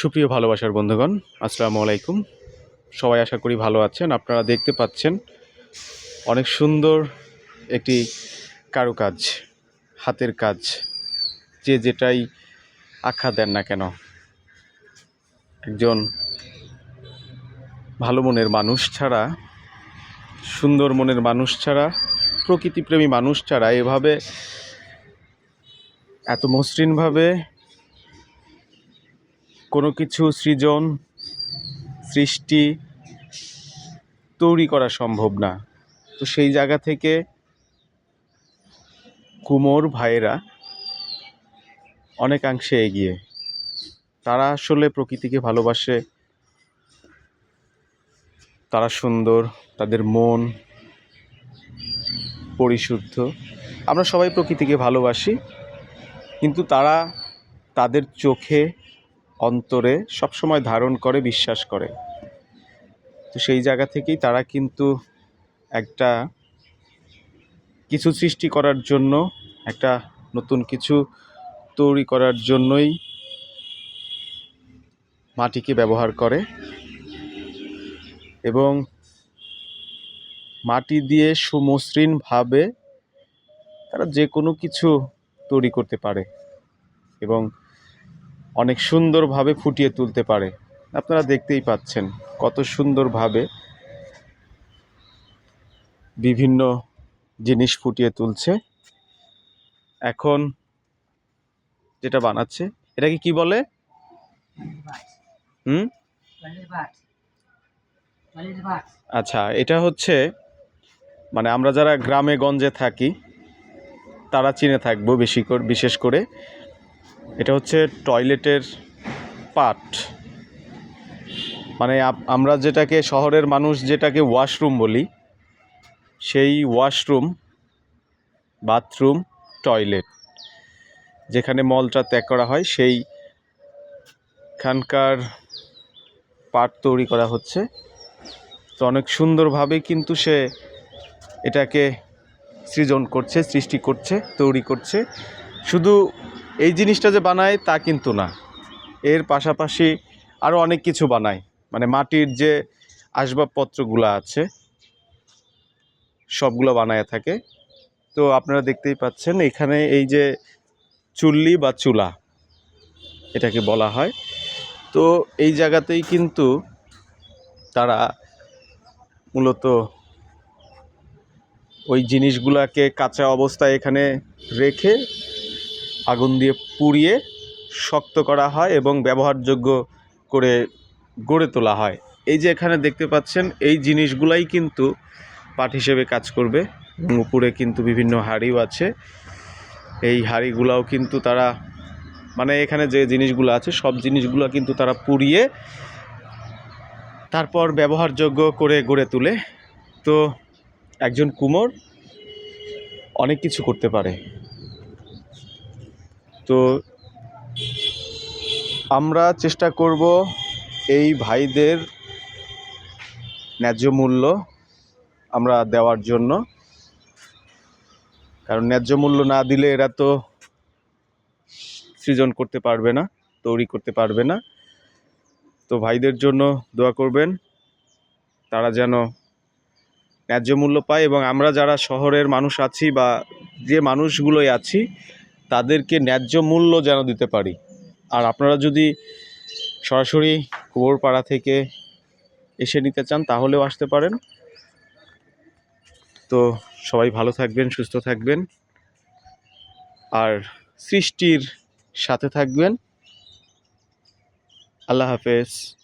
সুপ্রিয় ভালোবাসার বন্ধুগণ, আসসালামু আলাইকুম। সবাই আশা করি ভালো আছেন। আপনারা দেখতে পাচ্ছেন অনেক সুন্দর একটি কারুকাজ, হাতের কাজ, যে যেটাই আখ্যা দেন না কেন। একজন ভালো মনের মানুষ ছাড়া, সুন্দর মনের মানুষ ছাড়া, প্রকৃতিপ্রেমী মানুষ ছাড়া এভাবে এত মসৃণভাবে কোনো কিছু সৃজন, সৃষ্টি তৈরি করা সম্ভব না। তো সেই জায়গা থেকে কুমোর ভাইয়েরা অনেকাংশে এগিয়ে। তারা আসলে প্রকৃতিকে ভালোবাসে। তারা সুন্দর, তাদের মন পরিশুদ্ধ। আমরা সবাই প্রকৃতিকে ভালোবাসি, কিন্তু তারা তাদের চোখে অন্তরে সবসময় ধারণ করে, বিশ্বাস করে। তো সেই জায়গা থেকেই তারা কিন্তু একটা কিছু সৃষ্টি করার জন্য, একটা নতুন কিছু তৈরি করার জন্যই মাটিকে ব্যবহার করে এবং মাটি দিয়ে সুমসৃণভাবে তারা যে কোনো কিছু তৈরি করতে পারে এবং অনেক সুন্দরভাবে ফুটিয়ে তুলতে পারে। আপনারা দেখতেই পাচ্ছেন কত সুন্দরভাবে বিভিন্ন জিনিস ফুটিয়ে তুলছে। এখন যেটা বানাচ্ছে, এটাকে কি বলে? হুম? আচ্ছা এটা হচ্ছে মানে আমরা যারা গ্রামে গঞ্জে থাকি, তারা চিনে থাকব বেশি করে, বিশেষ করে। এটা হচ্ছে টয়লেটের পাট। মানে আমরা যেটাকে শহরের মানুষ যেটাকে ওয়াশরুম বলি, সেই ওয়াশরুম, বাথরুম, টয়লেট, যেখানে মলটা ত্যাগ করা হয় সেই খানকার পাট তৈরি করা হচ্ছে। তো অনেক সুন্দরভাবে কিন্তু সে এটাকে সৃজন করছে, সৃষ্টি করছে, তৈরি করছে। শুধু এই জিনিসটা যে বানায় তা কিন্তু না। এর পাশাপাশি আরও অনেক কিছু বানায়। মানে মাটির যে আসবাবপত্রগুলো আছে, সবগুলো বানায় থাকে। তো আপনারা দেখতেই পাচ্ছেন, এখানে এই যে চুল্লি বা চুলা, এটাকে বলা হয়। তো এই জায়গাতেই কিন্তু তারা মূলত ওই জিনিসগুলোকে কাঁচা অবস্থায় এখানে রেখে আগুন দিয়ে পুড়িয়ে শক্ত করা হয় এবং ব্যবহারযোগ্য করে গড়ে তোলা হয়। এই যে এখানে দেখতে পাচ্ছেন, এই জিনিসগুলাই কিন্তু পাট হিসেবে কাজ করবে উপরে কিন্তু বিভিন্ন হাঁড়িও আছে। এই হাঁড়িগুলাও কিন্তু তারা মানে এখানে যে জিনিসগুলো আছে, সব জিনিসগুলো কিন্তু তারা পুড়িয়ে তারপর ব্যবহারযোগ্য করে গড়ে তোলে। তো একজন কুমোর অনেক কিছু করতে পারে। তো আমরা চেষ্টা করব এই ভাইদের ন্যায্য মূল্য আমরা দেওয়ার জন্য। কারণ ন্যায্য মূল্য না দিলে এরা তো সৃজন করতে পারবে না, তৈরি করতে পারবে না। তো ভাইদের জন্য দোয়া করবেন, তারা যেন ন্যায্য মূল্য পায় এবং আমরা যারা শহরের মানুষ আছি বা যে মানুষগুলোই আছি তাদেরকে ন্যায্য মূল্য যেন দিতে পারি। আর আপনারা যদি সরাসরি কুয়োরপাড়া থেকে এসে নিতে চান, তাহলেও আসতে পারেন। তো সবাই ভালো থাকবেন, সুস্থ থাকবেন। আর সৃষ্টির সাথে থাকবেন। আল্লাহ হাফেজ।